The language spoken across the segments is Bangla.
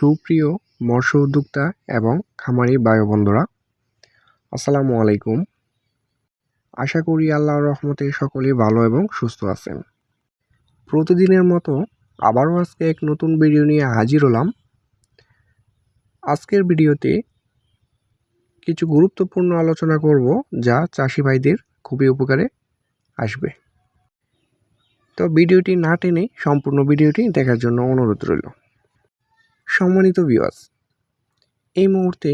সুপ্রিয় মৎস্য উদ্যোক্তা এবং খামারি ও বন্ধুরা আসসালামু আলাইকুম। আশা করি আল্লাহর রহমতে সকলেই ভালো এবং সুস্থ আছেন। প্রতিদিনের মতো আবারও আজকে এক নতুন ভিডিও নিয়ে হাজির হলাম। আজকের ভিডিওতে কিছু গুরুত্বপূর্ণ আলোচনা করব যা চাষি ভাইদের খুবই উপকারে আসবে। তো ভিডিওটি না টেনে সম্পূর্ণ ভিডিওটি দেখার জন্য অনুরোধ রইল। সম্মানিত ভিউয়ার্স এই মুহূর্তে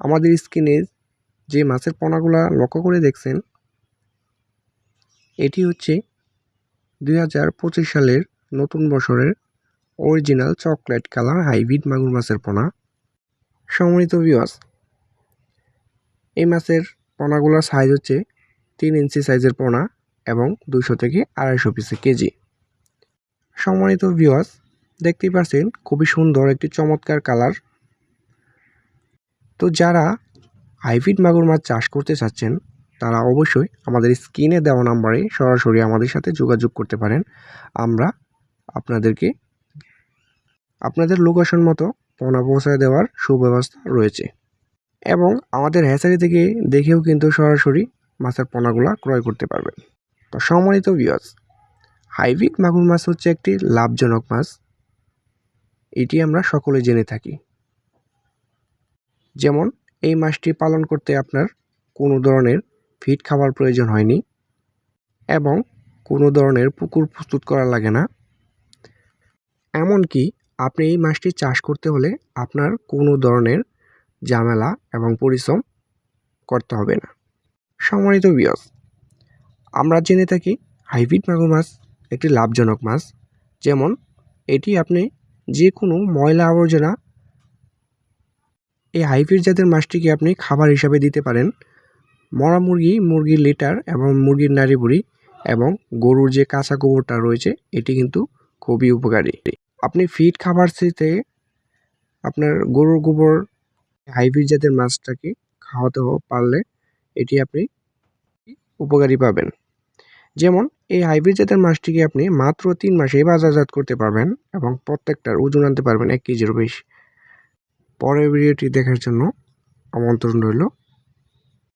আমাদের স্ক্রিনে যে মাছের পোনাগুলা লক্ষ্য করে দেখছেন, এটি হচ্ছে দুই হাজার পঁচিশ সালের নতুন বছরের অরিজিনাল চকলেট কালার হাইব্রিড মাগুর মাছের পোনা। সম্মানিত ভিউয়ার্স এই মাছের পোনাগুলোর সাইজ হচ্ছে তিন ইঞ্চি সাইজের পোনা এবং দুশো থেকে আড়াইশো পিসে কেজি। সম্মানিত ভিউয়ার্স দেখতেই পাচ্ছেন, খুবই সুন্দর একটি চমৎকার কালার। তো যারা হাইব্রিড মাগুর মাছ চাষ করতে চাচ্ছেন, তারা অবশ্যই আমাদের স্ক্রিনে দেওয়া নাম্বারে সরাসরি আমাদের সাথে যোগাযোগ করতে পারেন। আমরা আপনাদেরকে, আপনাদের লোকেশন মতো পোনা পৌঁছায় দেওয়ার সুব্যবস্থা রয়েছে। এবং আমাদের হ্যাচারি থেকে দেখেও কিন্তু সরাসরি মাছের পোনাগুলা ক্রয় করতে পারবেন। তো সম্মানিত বিয়াস হাইব্রিড মাগুর মাছ হচ্ছে একটি লাভজনক মাছ। এটি আমরা সকলে জেনে থাকি। যেমন, এই মাছটি পালন করতে আপনার কোনো ধরনের ফিড খাবার প্রয়োজন হয়নি এবং কোনো ধরনের পুকুর প্রস্তুত করা লাগে না। এমনকি আপনি এই মাছটি চাষ করতে হলে আপনার কোনো ধরনের ঝামেলা এবং পরিশ্রম করতে হবে না। সম্মানিত বিয়স আমরা জেনে থাকি হাইব্রিড মাগুর মাছ একটি লাভজনক মাছ। যেমন, এটি আপনি যে কোনো ময়লা আবর্জনা এই হাইফিড জাতের মাছটিকে আপনি খাবার হিসাবে দিতে পারেন। মরা মুরগি মুরগির লিটার এবং মুরগির নাড়ি বুড়ি এবং গরুর যে কাঁচা গোবরটা রয়েছে, এটি কিন্তু খুবই উপকারী। আপনি ফিড খাবার থেকে আপনার গরুর গোবর হাইব্রিড জাতের মাছটাকে খাওয়াতে পারলে এটি আপনি উপকারী পাবেন। যেমন, এই হাইব্রিড জাতের মাছটিকে আপনি মাত্র তিন মাসেই বাজারজাত করতে পারবেন এবং প্রত্যেকটার ওজন আনতে পারবেন এক কেজিরও বেশি। পরের ভিডিওটি দেখার জন্য আমন্ত্রণ রইল।